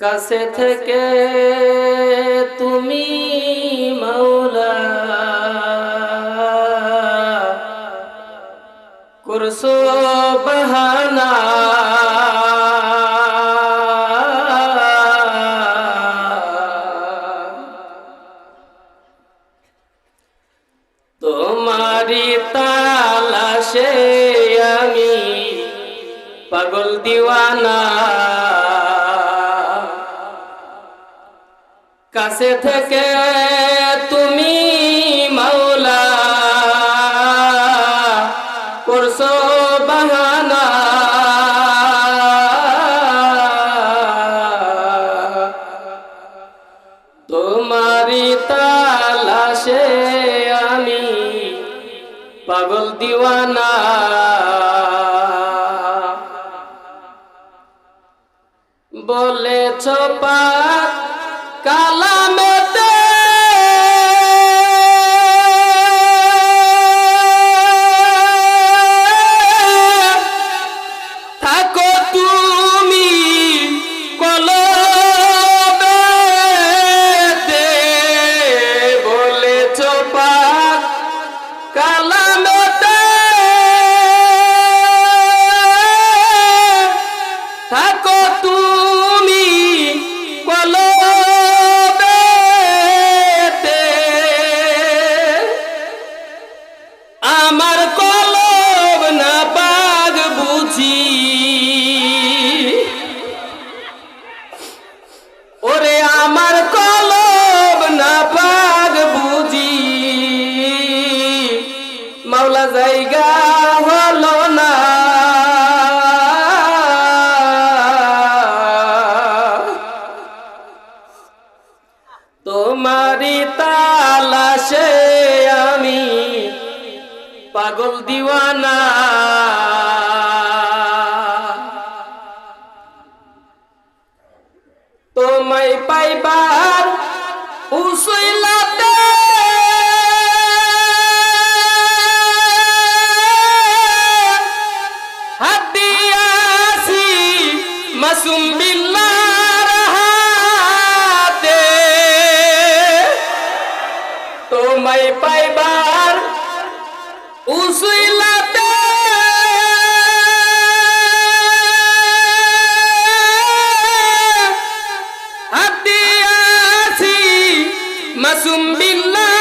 কাছে থেকে তুমি মৌলা করছ বাহানা। তোমারি তালাশে আমি পাগল দিওয়ানা। কাছে থেকে তুমি মাওলা করছ বাহানা। তোমারি তালাশে আমি পাগল দিওয়ানা। বলেছ পাক কালামেতে আমার কলব না বাগ বুঝি। ওরে আমার কলব না বাগ বুঝি। মাওলা জায়গা হলো না। তোমারি তালাশে আমি পাগল দিওয়ানা। তোমায় পাইবার উসইলাতে হাত দিয়াছি মাসুম বিল্লাহর হাতে। তোমায় পাইবার মাসুম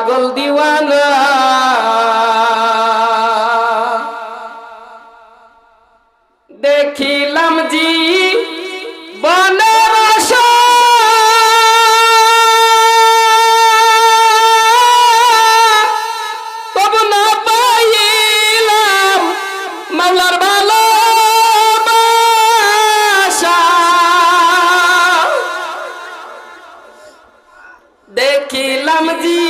পাগল দিওয়ানা। দেখিলাম জি বনের তবু না দেখিলাম জি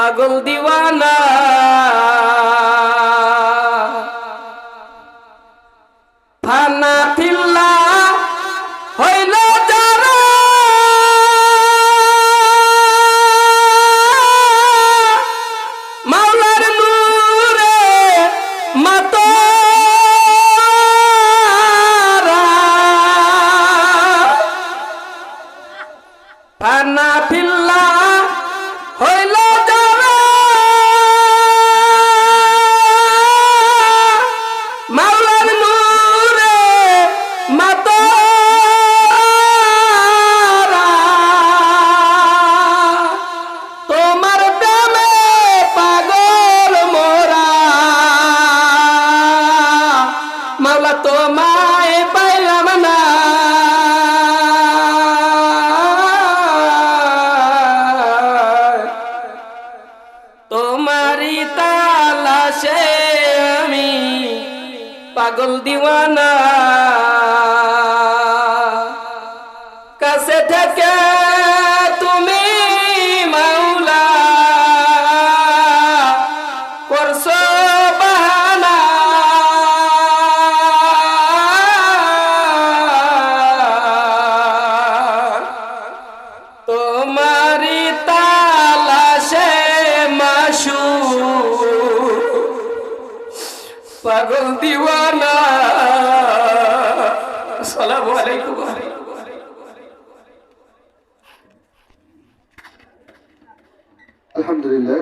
পাগল দিওয়ানা। পাগল দিওয়ানা। কাছে থেকে دیوانہ السلام عليكم. الحمد لله.